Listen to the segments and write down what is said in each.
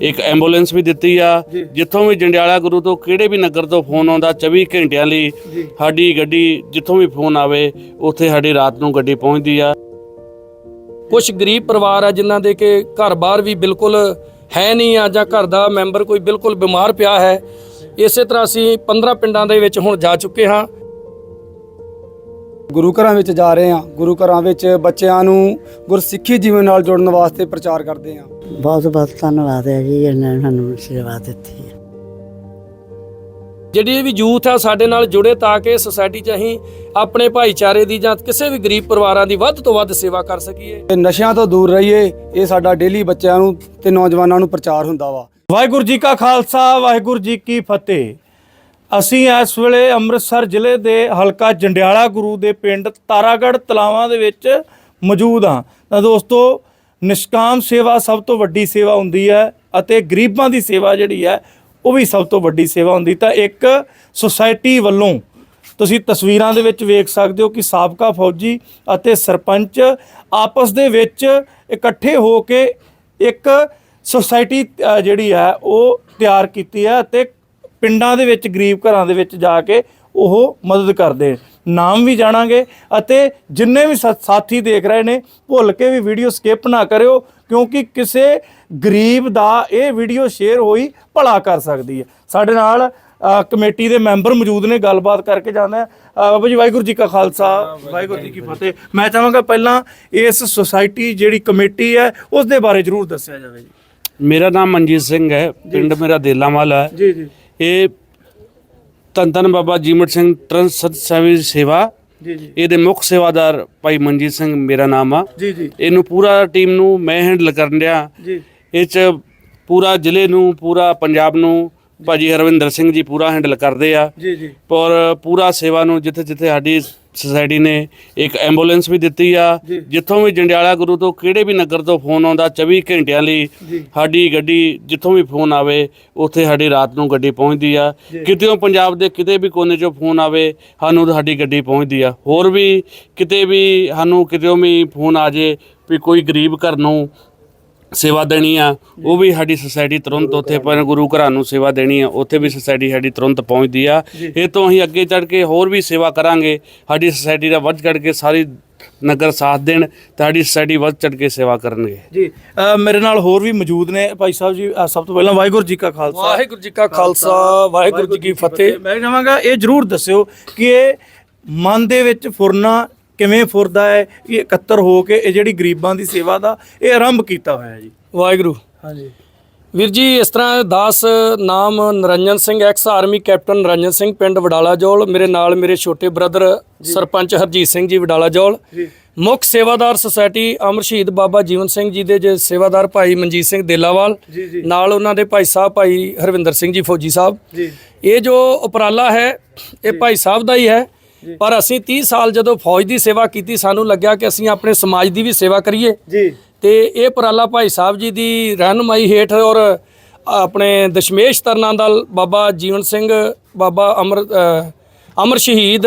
ਇੱਕ ਐਂਬੂਲੈਂਸ ਵੀ ਦਿੱਤੀ ਆ ਜਿੱਥੋਂ ਵੀ ਜੰਡਿਆਲਾ ਗੁਰੂ ਤੋਂ ਕਿਹੜੇ ਵੀ ਨਗਰ ਤੋਂ ਫੋਨ ਆਉਂਦਾ 24 ਘੰਟਿਆਂ ਲਈ ਸਾਡੀ ਗੱਡੀ ਜਿੱਥੋਂ ਵੀ ਫੋਨ ਆਵੇ ਉੱਥੇ ਸਾਡੀ ਰਾਤ ਨੂੰ ਗੱਡੀ ਪਹੁੰਚਦੀ ਆ। ਕੁਝ ਗਰੀਬ ਪਰਿਵਾਰ ਆ ਜਿਨ੍ਹਾਂ ਦੇ ਕਿ ਘਰ-ਬਾਰ ਵੀ ਬਿਲਕੁਲ ਹੈ ਨਹੀਂ ਆ ਜਾਂ ਘਰ ਦਾ ਮੈਂਬਰ ਕੋਈ ਬਿਲਕੁਲ ਬਿਮਾਰ ਪਿਆ ਹੈ ਇਸੇ ਤਰ੍ਹਾਂ ਅਸੀਂ 15 ਪਿੰਡਾਂ ਦੇ ਵਿੱਚ ਹੁਣ ਜਾ ਚੁੱਕੇ ਹਾਂ। ਗੁਰੂ ਘਰਾਂ ਵਿੱਚ ਜਾ ਰਹੇ ਹਾਂ। ਗੁਰੂ ਘਰਾਂ ਵਿੱਚ ਬੱਚਿਆਂ ਨੂੰ ਗੁਰਸਿੱਖੀ ਜੀਵਨ ਨਾਲ ਜੁੜਨ ਵਾਸਤੇ ਪ੍ਰਚਾਰ ਕਰਦੇ ਹਾਂ। ਬਹੁਤ ਬਹੁਤ ਧੰਨਵਾਦ ਹੈ ਜੀ ਇਹਨਾਂ ਨੇ ਸਾਨੂੰ ਸੇਵਾ ਦਿੱਤੀ ਹੈ। ਜਿਹੜੀ ਵੀ ਯੂਥ ਆ ਸਾਡੇ ਨਾਲ ਜੁੜੇ ਤਾਂ ਕਿ ਸੋਸਾਇਟੀ 'ਚ ਅਸੀਂ ਆਪਣੇ ਭਾਈਚਾਰੇ ਦੀ ਜਾਂ ਕਿਸੇ ਵੀ ਗਰੀਬ ਪਰਿਵਾਰਾਂ ਦੀ ਵੱਧ ਤੋਂ ਵੱਧ ਸੇਵਾ ਕਰ ਸਕੀਏ। ਤੇ ਨਸ਼ਿਆਂ ਤੋਂ ਦੂਰ ਰਹੀਏ ਇਹ ਸਾਡਾ ਡੇਲੀ ਬੱਚਿਆਂ ਨੂੰ ਤੇ ਨੌਜਵਾਨਾਂ ਨੂੰ ਪ੍ਰਚਾਰ ਹੁੰਦਾ ਵਾ। ਵਾਹਿਗੁਰੂ ਜੀ ਕਾ ਖਾਲਸਾ ਵਾਹਿਗੁਰੂ ਜੀ ਕੀ ਫਤਿਹ। ਅਸੀਂ ਇਸ ਵੇਲੇ ਅੰਮ੍ਰਿਤਸਰ ਜ਼ਿਲ੍ਹੇ ਦੇ ਹਲਕਾ ਜੰਡਿਆਲਾ ਗੁਰੂ ਦੇ ਪਿੰਡ ਤਾਰਾਗੜ੍ਹ ਤਲਾਵਾਂ ਦੇ ਵਿੱਚ ਮੌਜੂਦ ਹਾਂ। ਤਾਂ ਦੋਸਤੋ, ਨਿਸ਼ਕਾਮ ਸੇਵਾ ਸਭ ਤੋਂ ਵੱਡੀ ਸੇਵਾ ਹੁੰਦੀ ਹੈ ਅਤੇ ਗਰੀਬਾਂ ਦੀ ਸੇਵਾ ਜਿਹੜੀ ਹੈ, ਉਹ ਵੀ ਸਭ ਤੋਂ ਵੱਡੀ ਸੇਵਾ ਹੁੰਦੀ। ਤਾਂ ਇੱਕ ਸੁਸਾਇਟੀ ਵੱਲੋਂ ਤੁਸੀਂ ਤਸਵੀਰਾਂ ਦੇ ਵਿੱਚ ਵੇਖ ਸਕਦੇ ਹੋ ਕਿ ਸਾਬਕਾ ਫੌਜੀ ਅਤੇ ਸਰਪੰਚ ਆਪਸ ਦੇ ਵਿੱਚ ਇਕੱਠੇ ਹੋ ਕੇ ਇੱਕ ਸੁਸਾਇਟੀ ਜਿਹੜੀ ਹੈ, ਉਹ ਤਿਆਰ ਕੀਤੀ ਹੈ ਅਤੇ ਪਿੰਡਾਂ ਦੇ ਵਿੱਚ ਗਰੀਬ ਘਰਾਂ ਦੇ ਵਿੱਚ ਜਾ ਕੇ ਉਹ ਮਦਦ ਕਰਦੇ ਨਾਮ ਵੀ ਜਾਣਾਂਗੇ ਅਤੇ ਜਿੰਨੇ ਵੀ ਸਾਥੀ ਦੇਖ ਰਹੇ ਨੇ ਭੁੱਲ ਕੇ ਵੀ ਵੀਡੀਓ ਸਕਿਪ ਨਾ ਕਰਿਓ ਕਿਉਂਕਿ ਕਿਸੇ ਗਰੀਬ ਦਾ ਇਹ ਵੀਡੀਓ ਸ਼ੇਅਰ ਹੋਈ ਭਲਾ ਕਰ ਸਕਦੀ ਹੈ। ਸਾਡੇ ਨਾਲ ਕਮੇਟੀ ਦੇ ਮੈਂਬਰ ਮੌਜੂਦ ਨੇ ਗੱਲਬਾਤ ਕਰਕੇ ਜਾਂਦੇ ਆ। ਬਾਬਾ ਜੀ ਵਾਹਿਗੁਰੂ ਜੀ ਕਾ ਖਾਲਸਾ। ਵਾਹਿਗੁਰੂ ਜੀ ਕੀ ਫਤਿਹ। ਮੈਂ ਚਾਹਾਂਗਾ ਪਹਿਲਾਂ ਇਸ ਸੁਸਾਇਟੀ ਜਿਹੜੀ ਕਮੇਟੀ ਹੈ ਉਸ ਦੇ ਬਾਰੇ ਜਰੂਰ ਦੱਸਿਆ ਜਾਵੇ ਜੀ। ਮੇਰਾ ਨਾਮ ਮਨਜੀਤ ਸਿੰਘ ਹੈ। ਪਿੰਡ ਮੇਰਾ ਦੇਲਾਵਾਲ ਹੈ। ਜੀ ਜੀ। ਇਹ ਧੰਨ ਧੰਨ ਬਾਬਾ ਜੀਮਟ ਸਿੰਘ ਟਰੰਸ ਸਤ ਸੇਵਾ ਸੇਵਾ। ਜੀ ਜੀ। ਇਹਦੇ ਮੁੱਖ ਸੇਵਾਦਾਰ ਭਾਈ ਮਨਜੀਤ ਸਿੰਘ ਮੇਰਾ ਨਾਮ ਆ। ਜੀ ਜੀ। ਇਹਨੂੰ ਪੂਰਾ ਟੀਮ ਨੂੰ ਮੈਂ ਹੈਂਡਲ ਕਰਨ ਡਿਆ। ਜੀ। ਇਹ ਚ ਪੂਰਾ ਜ਼ਿਲ੍ਹੇ ਨੂੰ ਪੂਰਾ ਪੰਜਾਬ ਨੂੰ ਭਾਜੀ ਹਰਵਿੰਦਰ ਸਿੰਘ ਜੀ ਪੂਰਾ ਹੈਂਡਲ ਕਰਦੇ ਆ। ਜੀ ਜੀ। ਪਰ ਪੂਰਾ ਸੇਵਾ ਨੂੰ ਜਿੱਥੇ ਜਿੱਥੇ ਸਾਡੀ ਸੁਸਾਇਟੀ ਨੇ ਇੱਕ ਐਂਬੂਲੈਂਸ ਵੀ ਦਿੱਤੀ ਆ ਜਿੱਥੋਂ ਵੀ ਜੰਡਿਆਲਾ ਗੁਰੂ ਤੋਂ ਕਿਹੜੇ ਵੀ ਨਗਰ ਤੋਂ ਫੋਨ ਆਉਂਦਾ 24 ਘੰਟਿਆਂ ਲਈ ਸਾਡੀ ਗੱਡੀ ਜਿੱਥੋਂ ਵੀ ਫੋਨ ਆਵੇ ਉੱਥੇ ਸਾਡੀ ਰਾਤ ਨੂੰ ਗੱਡੀ ਪਹੁੰਚਦੀ ਆ। ਕਿਤੇੋਂ ਪੰਜਾਬ ਦੇ ਕਿਤੇ ਵੀ ਕੋਨੇ 'ਚੋਂ ਫੋਨ ਆਵੇ ਸਾਨੂੰ ਸਾਡੀ ਗੱਡੀ ਪਹੁੰਚਦੀ ਆ। ਹੋਰ ਵੀ ਕਿਤੇ ਵੀ ਸਾਨੂੰ ਕਿਤੇੋਂ ਵੀ ਫੋਨ ਆ ਜੇ ਵੀ ਕੋਈ ਗਰੀਬ ਘਰ ਨੂੰ ਸੇਵਾ ਦੇਣੀ ਆ ਉਹ ਵੀ ਸਾਡੀ ਸੁਸਾਇਟੀ ਤੁਰੰਤ ਉੱਥੇ ਪਰ ਗੁਰੂ ਘਰਾਂ ਨੂੰ ਸੇਵਾ ਦੇਣੀ ਆ ਉੱਥੇ ਵੀ ਸੁਸਾਇਟੀ ਸਾਡੀ ਤੁਰੰਤ ਪਹੁੰਚਦੀ ਆ। ਇਹ ਤੋਂ ਅਸੀਂ ਅੱਗੇ ਚੜ ਕੇ ਹੋਰ ਵੀ ਸੇਵਾ ਕਰਾਂਗੇ ਸਾਡੀ ਸੁਸਾਇਟੀ ਦਾ ਵੱਧ ਚੜ ਕੇ ਸਾਰੀ ਨਗਰ ਸਾਥ ਦੇਣ ਤਾਂ ਸਾਡੀ ਸੁਸਾਇਟੀ ਵੱਧ ਚੜ ਕੇ ਸੇਵਾ ਕਰਨਗੇ। ਜੀ ਮੇਰੇ ਨਾਲ ਹੋਰ ਵੀ ਮੌਜੂਦ ਨੇ। ਭਾਈ ਸਾਹਿਬ ਜੀ ਸਭ ਤੋਂ ਪਹਿਲਾਂ ਵਾਹਿਗੁਰੂ ਜੀ ਕਾ ਖਾਲਸਾ। ਵਾਹਿਗੁਰੂ ਜੀ ਕਾ ਖਾਲਸਾ ਵਾਹਿਗੁਰੂ ਜੀ ਕੀ ਫਤਿਹ। ਮੈਂ ਚਾਹਾਂਗਾ ਇਹ ਜਰੂਰ ਦੱਸਿਓ ਕਿ ਮਨ ਦੇ ਵਿੱਚ ਫੁਰਨਾ ਕਿਵੇਂ ਫੁਰਦਾ ਹੈ ਇਹ ਇਕੱਤਰ ਹੋ ਕੇ ਇਹ ਜਿਹੜੀ ਗਰੀਬਾਂ ਦੀ ਸੇਵਾ ਦਾ ਇਹ ਆਰੰਭ ਕੀਤਾ ਹੋਇਆ ਹੈ ਜੀ। ਵਾਹਿਗੁਰੂ। ਹਾਂਜੀ। ਵੀਰ ਜੀ ਇਸ ਤਰ੍ਹਾਂ ਦਾਸ ਨਾਮ Niranjan Singh ex army captain Niranjan Singh ਪਿੰਡ ਵਡਾਲਾ ਜੋਲ ਮੇਰੇ ਨਾਲ ਮੇਰੇ ਛੋਟੇ ਬ੍ਰਦਰ ਸਰਪੰਚ ਹਰਜੀਤ ਸਿੰਘ ਜੀ ਵਡਾਲਾ ਜੋਲ ਮੁੱਖ ਸੇਵਾਦਾਰ ਸੁਸਾਇਟੀ ਅਮਰ ਸ਼ਹੀਦ ਬਾਬਾ ਜੀਵਨ ਸਿੰਘ ਜੀ ਦੇ ਜੇ ਸੇਵਾਦਾਰ ਭਾਈ ਮਨਜੀਤ ਸਿੰਘ ਦੇਲਾਵਾਲ ਨਾਲ ਉਹਨਾਂ ਦੇ ਭਾਈ ਸਾਹਿਬ ਭਾਈ ਹਰਵਿੰਦਰ ਸਿੰਘ ਜੀ ਫੌਜੀ ਸਾਹਿਬ। ਇਹ ਜੋ ਉਪਰਾਲਾ ਹੈ ਇਹ ਭਾਈ ਸਾਹਿਬ ਦਾ ਹੀ ਹੈ। ਪਰ ਅਸੀਂ 30 ਸਾਲ ਜਦੋਂ ਫੌਜ ਦੀ ਸੇਵਾ ਕੀਤੀ ਸਾਨੂੰ ਲੱਗਿਆ ਕਿ ਅਸੀਂ ਆਪਣੇ ਸਮਾਜ ਦੀ ਵੀ ਸੇਵਾ ਕਰੀਏ। ਜੀ। ਤੇ ਇਹ ਉਪਰਾਲਾ ਭਾਈ ਸਾਹਿਬ ਜੀ ਦੀ ਰਹਿਨੁਮਾਈ ਹੇਠ ਔਰ ਆਪਣੇ ਦਸ਼ਮੇਸ਼ ਤਰਨਾ ਦਲ ਬਾਬਾ ਜੀਵਨ ਸਿੰਘ ਬਾਬਾ ਅਮਰ ਅਮਰ ਸ਼ਹੀਦ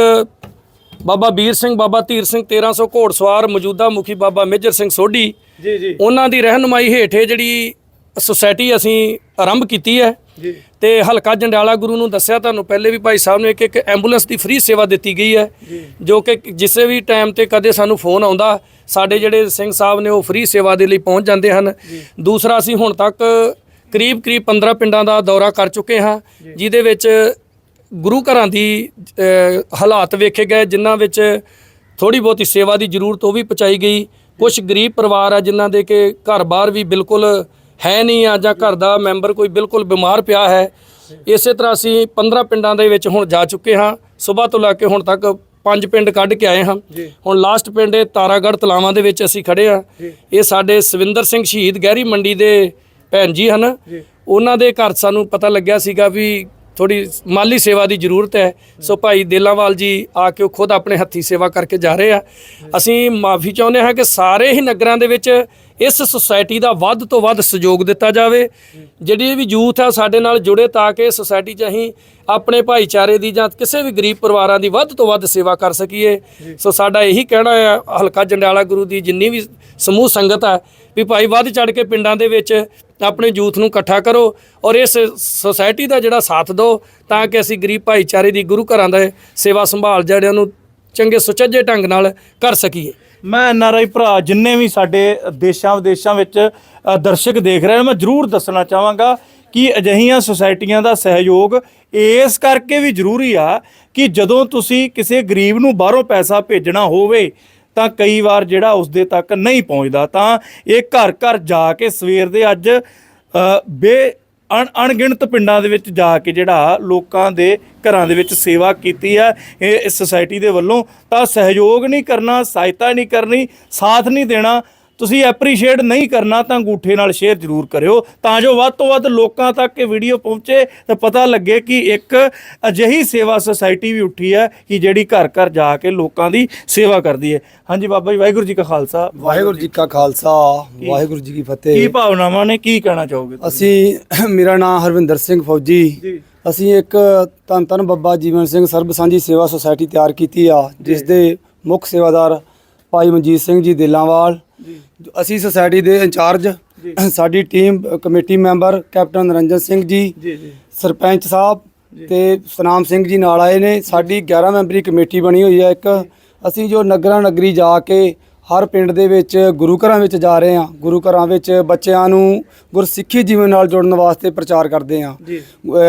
ਬਾਬਾ ਵੀਰ ਸਿੰਘ ਬਾਬਾ ਧੀਰ ਸਿੰਘ 1300 ਘੋੜਸਵਾਰ ਮੌਜੂਦਾ ਮੁਖੀ ਬਾਬਾ ਮੇਜਰ ਸਿੰਘ ਸੋਢੀ। ਜੀ ਜੀ। ਉਹਨਾਂ ਦੀ ਰਹਿਨੁਮਾਈ ਹੇਠ ਜਿਹੜੀ ਸੁਸਾਇਟੀ ਅਸੀਂ ਆਰੰਭ ਕੀਤੀ ਹੈ। ਤੇ ਹਲਕਾ ਜੰਡਿਆਲਾ ਗੁਰੂ ਨੂੰ ਦੱਸਿਆ ਤੁਹਾਨੂੰ ਪਹਿਲੇ ਵੀ ਭਾਈ ਸਾਹਿਬ ਨੇ ਇੱਕ ਇੱਕ ਐਂਬੂਲੈਂਸ ਦੀ ਫ੍ਰੀ ਸੇਵਾ ਦਿੱਤੀ ਗਈ ਹੈ। ਜੋ। ਕਿ ਜਿਸੇ ਵੀ ਟਾਈਮ ਤੇ ਕਦੇ ਸਾਨੂੰ ਫੋਨ ਆਉਂਦਾ ਸਾਡੇ ਜਿਹੜੇ ਸਿੰਘ ਸਾਹਿਬ ਨੇ ਉਹ ਫ੍ਰੀ ਸੇਵਾ ਦੇ ਲਈ ਪਹੁੰਚ ਜਾਂਦੇ ਹਨ। ਦੂਸਰਾ ਅਸੀਂ ਹੁਣ ਤੱਕ ਕਰੀਬ ਕਰੀਬ 15 ਪਿੰਡਾਂ ਦਾ ਦੌਰਾ ਕਰ ਚੁੱਕੇ ਹਾਂ ਜਿਹਦੇ ਵਿੱਚ ਗੁਰੂ ਘਰਾਂ ਦੀ ਹਾਲਾਤ ਵੇਖੇ ਗਏ ਜਿਨ੍ਹਾਂ ਵਿੱਚ ਥੋੜੀ ਬਹੁਤੀ ਸੇਵਾ ਦੀ ਜ਼ਰੂਰਤ ਉਹ ਵੀ ਪਹੁੰਚਾਈ ਗਈ। ਕੁਝ ਗਰੀਬ ਪਰਿਵਾਰ ਆ ਜਿਨ੍ਹਾਂ ਦੇ ਕਿ ਘਰ-ਬਾਰ ਵੀ ਬਿਲਕੁਲ ਹੈ ਨਹੀਂ ਆ ਜਾਂ ਘਰ ਦਾ ਮੈਂਬਰ ਕੋਈ ਬਿਲਕੁਲ ਬਿਮਾਰ ਪਿਆ ਹੈ ਇਸੇ ਤਰ੍ਹਾਂ ਅਸੀਂ 15 ਪਿੰਡਾਂ ਦੇ ਵਿੱਚ ਹੁਣ ਜਾ ਚੁੱਕੇ ਹਾਂ। ਸਵੇਰ ਤੋਂ ਲੈ ਕੇ ਹੁਣ ਤੱਕ ਪੰਜ ਪਿੰਡ ਕੱਢ ਕੇ ਆਏ ਹਾਂ। ਹੁਣ ਲਾਸਟ ਪਿੰਡ ਇਹ ਤਾਰਾਗੜ੍ਹ ਤਲਾਵਾਂ ਦੇ ਵਿੱਚ ਅਸੀਂ ਖੜੇ ਹਾਂ। ਇਹ ਸਾਡੇ ਸਵਿੰਦਰ ਸਿੰਘ ਸ਼ਹੀਦ ਗਹਿਰੀ ਮੰਡੀ ਦੇ ਭੈਣ ਜੀ ਹਨ। ਉਹਨਾਂ ਦੇ ਘਰ ਸਾਨੂੰ ਪਤਾ ਲੱਗਿਆ ਸੀਗਾ ਵੀ ਥੋੜੀ ਮਾਲੀ ਸੇਵਾ ਦੀ ਜ਼ਰੂਰਤ ਹੈ। ਸੋ ਭਾਈ ਦੇਲਾਵਾਲ ਜੀ ਆ ਕੇ ਉਹ ਖੁਦ ਆਪਣੇ ਹੱਥੀ ਸੇਵਾ ਕਰਕੇ ਜਾ ਰਹੇ ਆ। ਅਸੀਂ ਮਾਫੀ ਚਾਹੁੰਦੇ ਹਾਂ ਕਿ ਸਾਰੇ ਹੀ ਨਗਰਾਂ ਦੇ ਵਿੱਚ ਇਸ ਸੁਸਾਇਟੀ ਦਾ ਵੱਧ ਤੋਂ ਵੱਧ ਸਹਿਯੋਗ ਦਿੱਤਾ ਜਾਵੇ। ਜਿਹੜੀ ਵੀ ਯੂਥ ਆ ਸਾਡੇ ਨਾਲ ਜੁੜੇ ਤਾਂ ਕਿ ਸੁਸਾਇਟੀ 'ਚ ਅਸੀਂ ਆਪਣੇ ਭਾਈਚਾਰੇ ਦੀ ਜਾਂ ਕਿਸੇ ਵੀ ਗਰੀਬ ਪਰਿਵਾਰਾਂ ਦੀ ਵੱਧ ਤੋਂ ਵੱਧ ਸੇਵਾ ਕਰ ਸਕੀਏ। ਸੋ ਸਾਡਾ ਇਹੀ ਕਹਿਣਾ ਹੈ ਹਲਕਾ ਜੰਡਿਆਲਾ ਗੁਰੂ ਦੀ ਜਿੰਨੀ ਵੀ ਸਮੂਹ ਸੰਗਤ ਹੈ ਵੀ ਭਾਈ ਵੱਧ ਚੜ ਕੇ ਪਿੰਡਾਂ ਦੇ ਵਿੱਚ ਆਪਣੇ ਯੂਥ ਨੂੰ ਇਕੱਠਾ ਕਰੋ ਔਰ ਇਸ ਸੁਸਾਇਟੀ ਦਾ ਜਿਹੜਾ ਸਾਥ ਦਿਓ ਤਾਂ ਕਿ ਅਸੀਂ ਗਰੀਬ ਭਾਈਚਾਰੇ ਦੀ ਗੁਰੂ ਘਰਾਂ ਦਾ ਸੇਵਾ ਸੰਭਾਲ ਜਿਹੜਿਆਂ ਨੂੰ ਚੰਗੇ ਸੁਚੱਜੇ ਢੰਗ ਨਾਲ ਕਰ ਸਕੀਏ। ਮੈਂ ਐਨਆਰਆਈ ਭਰਾ ਜਿੰਨੇ ਵੀ ਸਾਡੇ ਦੇਸ਼ਾਂ ਵਿਦੇਸ਼ਾਂ ਵਿੱਚ ਦਰਸ਼ਕ ਦੇਖ ਰਹੇ ਨੇ, ਮੈਂ ਜ਼ਰੂਰ ਦੱਸਣਾ ਚਾਹਾਂਗਾ ਕਿ ਅਜਿਹੀਆਂ ਸੁਸਾਇਟੀਆਂ ਦਾ ਸਹਿਯੋਗ ਇਸ ਕਰਕੇ ਵੀ ਜ਼ਰੂਰੀ ਆ ਕਿ ਜਦੋਂ ਤੁਸੀਂ ਕਿਸੇ ਗਰੀਬ ਨੂੰ ਬਾਹਰੋਂ ਪੈਸਾ ਭੇਜਣਾ ਹੋਵੇ ਤਾਂ ਕਈ ਵਾਰ ਜਿਹੜਾ ਉਸਦੇ ਤੱਕ ਨਹੀਂ ਪਹੁੰਚਦਾ। ਤਾਂ ਇਹ ਘਰ ਘਰ ਜਾ ਕੇ ਸਵੇਰ ਦੇ ਅੱਜ ਅ, ਬੇ ਅਣਗਿਣਤ ਪਿੰਡਾਂ ਦੇ ਵਿੱਚ ਜਾ ਕੇ ਜਿਹੜਾ ਲੋਕਾਂ ਦੇ ਘਰਾਂ ਦੇ ਵਿੱਚ ਸੇਵਾ ਕੀਤੀ ਹੈ ਇਹ ਇਸ ਸੁਸਾਇਟੀ ਦੇ ਵੱਲੋਂ। ਤਾਂ ਸਹਿਯੋਗ ਨਹੀਂ ਕਰਨਾ ਸਹਾਇਤਾ ਨਹੀਂ ਕਰਨੀ ਸਾਥ ਨਹੀਂ ਦੇਣਾ ਤੁਸੀਂ ਐਪਰੀਸ਼ੀਏਟ ਨਹੀਂ ਕਰਨਾ ਤਾਂ ਅੰਗੂਠੇ ਨਾਲ ਸ਼ੇਅਰ ਜ਼ਰੂਰ ਕਰਿਓ। ਤਾਂ ਜੋ ਵੱਧ ਤੋਂ ਵੱਧ ਲੋਕਾਂ ਤੱਕ ਇਹ ਵੀਡੀਓ ਪਹੁੰਚੇ ਤਾਂ ਪਤਾ ਲੱਗੇ ਕਿ ਇੱਕ ਅਜਿਹੀ ਸੇਵਾ ਸੁਸਾਇਟੀ ਵੀ ਉੱਠੀ ਹੈ ਕਿ ਜਿਹੜੀ ਘਰ ਘਰ ਜਾ ਕੇ ਲੋਕਾਂ ਦੀ ਸੇਵਾ ਕਰਦੀ ਹੈ। ਹਾਂਜੀ ਬਾਬਾ ਜੀ ਵਾਹਿਗੁਰੂ ਜੀ ਕਾ ਖਾਲਸਾ। ਵਾਹਿਗੁਰੂ ਜੀ ਕਾ ਖਾਲਸਾ ਵਾਹਿਗੁਰੂ ਜੀ ਕੀ ਕੀ ਫਤਿਹ ਭਾਵਨਾਵਾਂ ਨੇ ਕੀ ਕਹਿਣਾ ਚਾਹੋਗੇ? ਅਸੀਂ ਮੇਰਾ ਨਾਮ ਹਰਵਿੰਦਰ ਸਿੰਘ ਫੌਜੀ। ਅਸੀਂ ਇੱਕ ਧੰਨ ਧੰਨ ਬੱਬਾ ਜੀਵਨ ਸਿੰਘ ਸਰਬ ਸਾਂਝੀ ਸੇਵਾ ਸੁਸਾਇਟੀ ਤਿਆਰ ਕੀਤੀ ਆ ਜਿਸ ਦੇ ਮੁੱਖ ਸੇਵਾਦਾਰ ਭਾਈ ਮਨਜੀਤ ਸਿੰਘ ਜੀ ਦੇਲਾਂਵਾਲ ਅਸੀਂ ਸੁਸਾਇਟੀ ਦੇ ਇੰਚਾਰਜ ਸਾਡੀ team committee member captain Niranjan Singh ji sarpanch sahib ਤੇ ਸਨਾਮ ਸਿੰਘ ਜੀ ਨਾਲ ਆਏ ਨੇ। ਸਾਡੀ 11 ਮੈਂਬਰੀ ਕਮੇਟੀ ਬਣੀ ਹੋਈ ਹੈ ਇੱਕ। ਅਸੀਂ ਜੋ ਨਗਰਾਂ ਨਗਰੀ ਜਾ ਕੇ ਹਰ ਪਿੰਡ ਦੇ ਵਿੱਚ ਗੁਰੂ ਘਰਾਂ ਵਿੱਚ ਜਾ ਰਹੇ ਹਾਂ। ਗੁਰੂ ਘਰਾਂ ਵਿੱਚ ਬੱਚਿਆਂ ਨੂੰ ਗੁਰਸਿੱਖੀ ਜੀਵਨ ਨਾਲ ਜੁੜਨ ਵਾਸਤੇ ਪ੍ਰਚਾਰ ਕਰਦੇ ਹਾਂ।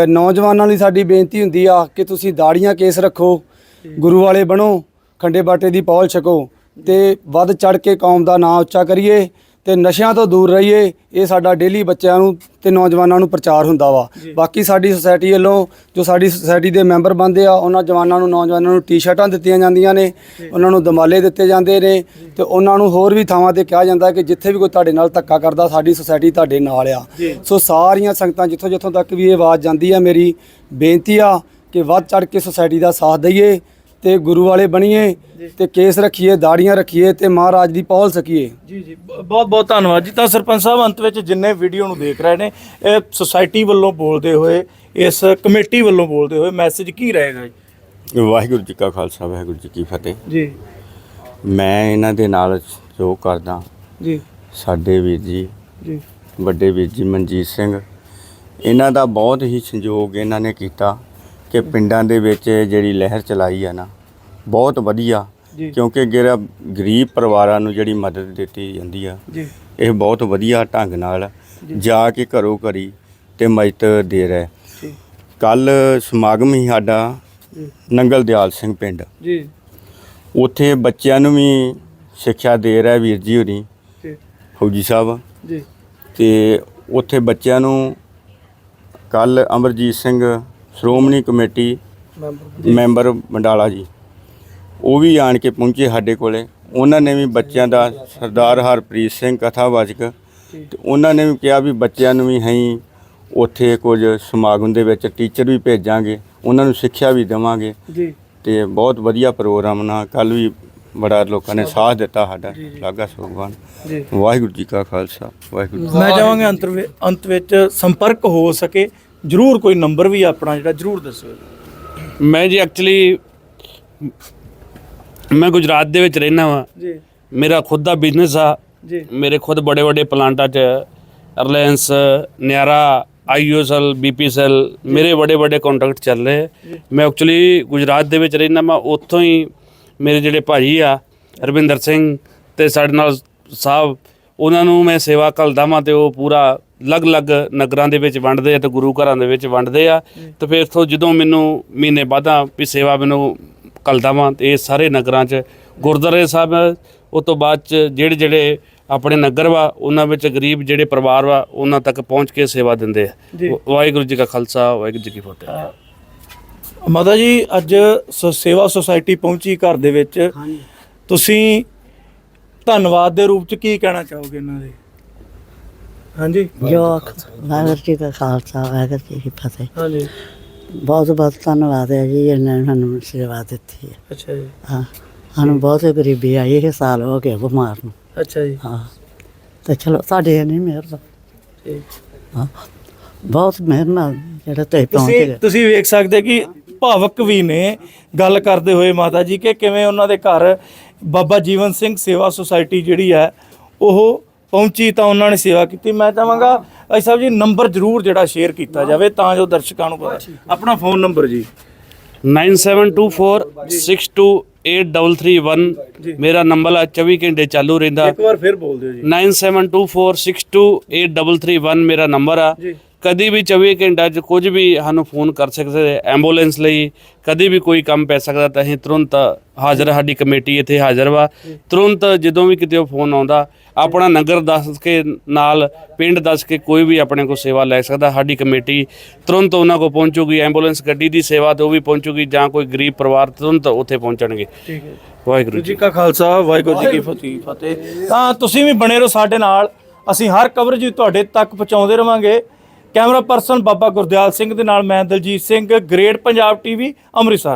ਨੌਜਵਾਨਾਂ ਲਈ ਸਾਡੀ ਬੇਨਤੀ ਹੁੰਦੀ ਆ ਕਿ ਤੁਸੀਂ ਦਾੜੀਆਂ ਕੇਸ ਰੱਖੋ ਗੁਰੂ ਵਾਲੇ ਬਣੋ ਖੰਡੇ ਬਾਟੇ ਦੀ ਪੌਲ ਛਕੋ। ਤੇ ਵੱਧ ਚੜ ਕੇ ਕੌਮ ਦਾ ਨਾਂ ਉੱਚਾ ਕਰੀਏ ਤੇ ਨਸ਼ਿਆਂ ਤੋਂ ਦੂਰ ਰਹੀਏ ਇਹ ਸਾਡਾ ਡੇਲੀ ਬੱਚਿਆਂ ਨੂੰ ਤੇ ਨੌਜਵਾਨਾਂ ਨੂੰ ਪ੍ਰਚਾਰ ਹੁੰਦਾ ਵਾ। ਬਾਕੀ ਸਾਡੀ ਸੁਸਾਇਟੀ ਵੱਲੋਂ ਜੋ ਸਾਡੀ ਸੁਸਾਇਟੀ ਦੇ ਮੈਂਬਰ ਬੰਦੇ ਆ ਉਹਨਾਂ ਜਵਾਨਾਂ ਨੂੰ ਨੌਜਵਾਨਾਂ ਨੂੰ ਟੀ-ਸ਼ਰਟਾਂ ਦਿੱਤੀਆਂ ਜਾਂਦੀਆਂ ਨੇ ਉਹਨਾਂ ਨੂੰ ਦਮਾਲੇ ਦਿੱਤੇ ਜਾਂਦੇ ਨੇ ਤੇ ਉਹਨਾਂ ਨੂੰ ਹੋਰ ਵੀ ਥਾਵਾਂ ਤੇ ਕਿਹਾ ਜਾਂਦਾ ਕਿ ਜਿੱਥੇ ਵੀ ਕੋਈ ਤੁਹਾਡੇ ਨਾਲ ਧੱਕਾ ਕਰਦਾ ਸਾਡੀ ਸੁਸਾਇਟੀ ਤੁਹਾਡੇ ਨਾਲ ਆ। ਸੋ ਸਾਰੀਆਂ ਸੰਗਤਾਂ ਜਿੱਥੋਂ ਜਿੱਥੋਂ ਤੱਕ ਵੀ ਇਹ ਆਵਾਜ਼ ਜਾਂਦੀ ਆ ਮੇਰੀ ਬੇਨਤੀ ਆ ਕਿ ਵੱਧ ਚੜ ਕੇ ਸੁਸਾਇਟੀ ਦਾ ਸਾਥ ਦਈਏ ਤੇ ਗੁਰੂ ਵਾਲੇ ਬਣੀਏ ਤੇ ਕੇਸ ਰੱਖੀਏ ਦਾੜੀਆਂ ਰੱਖੀਏ ਤੇ ਮਹਾਰਾਜ ਦੀ ਪੌਲ ਸਕੀਏ। ਜੀ ਜੀ। ਬਹੁਤ ਬਹੁਤ ਧੰਨਵਾਦ ਜੀ। ਤਾਂ ਸਰਪੰਚ ਸਾਹਿਬ ਅੰਤ ਵਿੱਚ ਜਿੰਨੇ ਵੀਡੀਓ ਨੂੰ ਦੇਖ ਰਹੇ ਨੇ ਇਹ ਸੁਸਾਇਟੀ ਵੱਲੋਂ ਬੋਲਦੇ ਹੋਏ ਇਸ ਕਮੇਟੀ ਵੱਲੋਂ ਬੋਲਦੇ ਹੋਏ ਮੈਸੇਜ ਕੀ ਰਹੇਗਾ ਜੀ? ਵਾਹਿਗੁਰੂ ਜੀ ਕਾ ਖਾਲਸਾ ਵਾਹਿਗੁਰੂ ਜੀ ਕੀ ਫਤਿਹ। ਜੀ। ਮੈਂ ਇਹਨਾਂ ਦੇ ਨਾਲ ਜੋ ਕਰਦਾ ਜੀ। ਸਾਡੇ ਵੀਰ ਜੀ ਜੀ। ਵੱਡੇ ਵੀਰ ਜੀ ਮਨਜੀਤ ਸਿੰਘ ਇਹਨਾਂ ਦਾ ਬਹੁਤ ਹੀ ਸੰਯੋਗ ਇਹਨਾਂ ਨੇ ਕੀਤਾ। ਕਿ ਪਿੰਡਾਂ ਦੇ ਵਿੱਚ ਜਿਹੜੀ ਲਹਿਰ ਚਲਾਈ ਆ ਨਾ ਬਹੁਤ ਵਧੀਆ। ਜੀ। ਕਿਉਂਕਿ ਜਿਹੜਾ ਗਰੀਬ ਪਰਿਵਾਰਾਂ ਨੂੰ ਜਿਹੜੀ ਮਦਦ ਦਿੱਤੀ ਜਾਂਦੀ ਆ ਜੀ। ਇਹ ਬਹੁਤ ਵਧੀਆ ਢੰਗ ਨਾਲ ਜਾ। ਕੇ ਘਰੋਂ ਘਰੀ ਤੇ ਮਦਦ ਦੇ ਰਹੇ ਜੀ। ਕੱਲ ਸਮਾਗਮ ਹੀ ਸਾਡਾ ਨੰਗਲ ਦਿਆਲ ਸਿੰਘ ਪਿੰਡ। ਜੀ। ਉੱਥੇ ਬੱਚਿਆਂ ਨੂੰ ਵੀ ਸਿੱਖਿਆ ਦੇ ਰਿਹਾ ਵੀਰ ਜੀ ਹੋਣੀ ਜੀ। ਫੌਜੀ ਸਾਹਿਬ। ਜੀ। ਤੇ ਉੱਥੇ ਬੱਚਿਆਂ ਨੂੰ ਕੱਲ ਅਮਰਜੀਤ ਸਿੰਘ ਸ਼੍ਰੋਮਣੀ ਕਮੇਟੀ ਮੈਂਬਰ ਮੰਡਾਲਾ ਜੀ। ਉਹ ਵੀ ਆਣ ਕੇ ਪਹੁੰਚੇ ਸਾਡੇ ਕੋਲੇ। ਉਹਨਾਂ ਨੇ ਵੀ ਬੱਚਿਆਂ ਦਾ ਸਰਦਾਰ ਹਰਪ੍ਰੀਤ ਸਿੰਘ ਕਥਾਵਾਚਕ ਤੇ ਉਹਨਾਂ ਨੇ ਵੀ ਕਿਹਾ ਵੀ ਬੱਚਿਆਂ ਨੂੰ ਵੀ ਅਸੀਂ ਉੱਥੇ ਕੁਝ ਸਮਾਗਮ ਦੇ ਵਿੱਚ ਟੀਚਰ ਵੀ ਭੇਜਾਂਗੇ। ਉਹਨਾਂ ਨੂੰ ਸਿੱਖਿਆ ਵੀ ਦੇਵਾਂਗੇ। ਜੀ। ਤੇ ਬਹੁਤ ਵਧੀਆ ਪ੍ਰੋਗਰਾਮ ਨਾਲ। ਕੱਲ ਵੀ ਬੜਾ ਲੋਕਾਂ ਨੇ ਸਾਥ ਦਿੱਤਾ ਸਾਡਾ। ਲਾਗਾ ਸੋਗਵਾਨ ਜੀ। ਵਾਹਿਗੁਰੂ ਜੀ ਕਾ ਖਾਲਸਾ। ਵਾਹਿਗੁਰੂ ਮੈਂ ਚਾਹਾਂਗਾ ਅੰਤ ਵਿੱਚ ਸੰਪਰਕ ਹੋ ਸਕੇ। ਜਰੂਰ ਕੋਈ ਨੰਬਰ ਵੀ ਆਪਣਾ ਜਿਹੜਾ ਜਰੂਰ ਦੱਸਿਓ ਮੈਂ ਜੀ ਐਕਚੁਅਲੀ ਮੈਂ ਗੁਜਰਾਤ ਦੇ ਵਿੱਚ ਰਹਿਣਾ ਵਾਂ। ਜੀ। ਮੇਰਾ ਖੁਦ ਦਾ ਬਿਜ਼ਨਸ ਆ। ਜੀ। ਮੇਰੇ ਖੁਦ ਬੜੇ ਵੱਡੇ ਪਲਾਂਟਾਂ 'ਚ ਰਿਲਾਇੰਸ ਨਿਆਰਾ ਆਈਓਸਲ ਬੀਪੀਸਲ ਮੇਰੇ ਬੜੇ ਵੱਡੇ ਕੰਟਰੈਕਟ ਚੱਲ ਰਹੇ। ਮੈਂ ਐਕਚੁਅਲੀ ਗੁਜਰਾਤ ਦੇ ਵਿੱਚ ਰਹਿਣਾ ਮੈਂ ਉੱਥੋਂ ਹੀ ਮੇਰੇ ਜਿਹੜੇ ਭਾਜੀ ਆ ਰਵਿੰਦਰ ਸਿੰਘ ਤੇ ਸਾਡੇ ਨਾਲ ਸਾਹਿਬ ਉਹਨਾਂ ਨੂੰ ਮੈਂ ਸੇਵਾ ਘੱਲਦਾ ਵਾਂ ਤੇ ਉਹ ਪੂਰਾ ਅਲੱਗ-ਅਲੱਗ ਨਗਰਾਂ ਦੇ ਵਿੱਚ ਵੰਡਦੇ ਆ ਤੇ ਗੁਰੂ ਘਰਾਂ ਦੇ ਵਿੱਚ ਵੰਡਦੇ ਆ। ਤੇ ਫਿਰ ਤੋਂ ਜਦੋਂ ਮੈਨੂੰ ਮਹੀਨੇ ਬਾਅਦਾਂ ਵੀ ਸੇਵਾ ਮੈਨੂੰ ਘੱਲਦਾ ਵਾਂ ਤੇ ਇਹ ਸਾਰੇ ਨਗਰਾਂ 'ਚ ਗੁਰਦੁਆਰੇ ਸਾਹਿਬ ਉਹ ਤੋਂ ਬਾਅਦ 'ਚ ਜਿਹੜੇ ਜਿਹੜੇ ਆਪਣੇ ਨਗਰ ਵਾ ਉਹਨਾਂ ਵਿੱਚ ਗਰੀਬ ਜਿਹੜੇ ਪਰਿਵਾਰ ਵਾ ਉਹਨਾਂ ਤੱਕ ਪਹੁੰਚ ਕੇ ਸੇਵਾ ਦਿੰਦੇ। ਆ। ਵਾਹਿਗੁਰੂ ਜੀ ਕਾ ਖਾਲਸਾ ਵਾਹਿਗੁਰੂ ਜੀ ਕੀ ਫਤਿਹ। ਮਾਤਾ ਜੀ ਅੱਜ ਸ- ਸੇਵਾ ਸੁਸਾਇਟੀ ਪਹੁੰਚੀ ਘਰ ਦੇ ਵਿੱਚ। ਤੁਸੀਂ ਧੰਨਵਾਦ ਦੇ ਰੂਪ ਚ ਕੀ ਕਹਿਣਾ ਚਾਹੋਗੇ ਇਹਨਾਂ ਦੇ? ਹਾਂਜੀ। ਜੋ ਵਾਹਿਗੁਰੂ ਜੀ ਕਾ ਖਾਲਸਾ ਵਾਹਿਗੁਰੂ ਜੀ ਕੀ ਫਤਿਹ। ਹਾਂਜੀ। ਬਹੁਤ ਬਹੁਤ ਧੰਨਵਾਦ ਹੈ ਜੀ ਇਹਨਾਂ ਨੇ ਸਾਨੂੰ ਸੇਵਾ ਦਿੱਤੀ ਹੈ। ਅੱਛਾ ਜੀ। ਹਾਂ ਸਾਨੂੰ ਬਹੁਤ ਗਰੀਬੀ ਆਈ ਇਹ ਸਾਲ ਹੋ ਗਏ ਬਿਮਾਰ ਨੂੰ। ਅੱਛਾ ਜੀ। ਹਾਂ ਤੇ ਚਲੋ ਤੁਹਾਡੇ ਨਹੀਂ ਮਿਹਰ ਠੀਕ। ਹਾਂ ਬਹੁਤ ਮਿਹਰਬਾਨ ਜਿਹੜਾ ਤੁਸੀਂ ਪਹੁੰਚ ਤੁਸੀਂ ਗਏ। ਤੁਸੀਂ ਵੇਖ ਸਕਦੇ ਕਿ ਭਾਵਕ ਵੀ ਨੇ। ਗੱਲ ਕਰਦੇ ਹੋਏ ਮਾਤਾ ਜੀ ਕਿ ਕਿਵੇਂ ਉਹਨਾਂ ਦੇ ਘਰ ਬਾਬਾ ਜੀਵਨ ਸਿੰਘ ਸੇਵਾ ਸੁਸਾਇਟੀ ਜਿਹੜੀ ਹੈ ਉਹ ਪਹੁੰਚੀ ਤਾਂ ਉਹਨਾਂ ਨੇ ਸੇਵਾ ਕੀਤੀ। ਮੈਂ ਚਾਹਾਂਗਾ ਭਾਈ ਸਾਹਿਬ ਜੀ ਨੰਬਰ ਜ਼ਰੂਰ ਜਿਹੜਾ ਸ਼ੇਅਰ ਕੀਤਾ ਜਾਵੇ ਤਾਂ ਜੋ ਦਰਸ਼ਕਾਂ ਨੂੰ ਪਤਾ। ਆਪਣਾ ਫੋਨ ਨੰਬਰ ਜੀ। 9724628331 ਮੇਰਾ ਨੰਬਰ ਆ 24 ਘੰਟੇ ਚਾਲੂ ਰਹਿੰਦਾ। ਇੱਕ ਵਾਰ ਫਿਰ ਬੋਲ ਦਿਓ ਜੀ। 9724628331 ਮੇਰਾ ਨੰਬਰ ਆ। ਕਦੀ ਵੀ 24 ਘੰਟਾ ਚ ਕੁਝ ਵੀ ਸਾਨੂੰ ਫੋਨ ਕਰ ਸਕਦੇ ਐਂਬੂਲੈਂਸ ਲਈ ਕਦੀ ਵੀ ਕੋਈ ਕੰਮ ਪੈ ਸਕਦਾ ਤਾਂ ਅਸੀਂ ਤੁਰੰਤ ਹਾਜ਼ਰ ਸਾਡੀ ਕਮੇਟੀ ਇੱਥੇ ਹਾਜ਼ਰ ਵਾ। ਤੁਰੰਤ ਜਦੋਂ ਵੀ ਕਿਤੇ ਉਹ ਫੋਨ ਆਉਂਦਾ ਆਪਣਾ ਨਗਰ ਦੱਸ ਕੇ ਨਾਲ ਪਿੰਡ ਦੱਸ ਕੇ ਕੋਈ ਵੀ ਆਪਣੇ ਕੋਲ ਸੇਵਾ ਲੈ ਸਕਦਾ ਸਾਡੀ ਕਮੇਟੀ ਤੁਰੰਤ ਉਹਨਾਂ ਕੋਲ ਪਹੁੰਚੂਗੀ ਐਂਬੂਲੈਂਸ ਗੱਡੀ ਦੀ ਸੇਵਾ ਤੇ ਉਹ ਵੀ ਪਹੁੰਚੂਗੀ ਜਾਂ ਕੋਈ ਗਰੀਬ ਪਰਿਵਾਰ ਤੁਰੰਤ ਉੱਥੇ ਪਹੁੰਚਣਗੇ। ਠੀਕ ਹੈ ਵਾਹਿਗੁਰੂ ਜੀ ਕਾ ਖਾਲਸਾ ਵਾਹਿਗੁਰੂ ਜੀ ਕੀ ਫਤਿਹ। ਫਤਿਹ। ਤਾਂ ਤੁਸੀਂ ਵੀ ਬਣੇ ਰਹੋ ਸਾਡੇ ਨਾਲ ਅਸੀਂ ਹਰ ਕਵਰੇਜ ਤੁਹਾਡੇ ਤੱਕ ਪਹੁੰਚਾਉਂਦੇ ਰਵਾਂਗੇ। ਕੈਮਰਾ ਪਰਸਨ ਬਾਬਾ ਗੁਰਦਿਆਲ ਸਿੰਘ ਦੇ ਨਾਲ ਮੈਂ ਦਲਜੀਤ ਸਿੰਘ ਗ੍ਰੇਟ ਪੰਜਾਬ ਟੀਵੀ ਅੰਮ੍ਰਿਤਸਰ।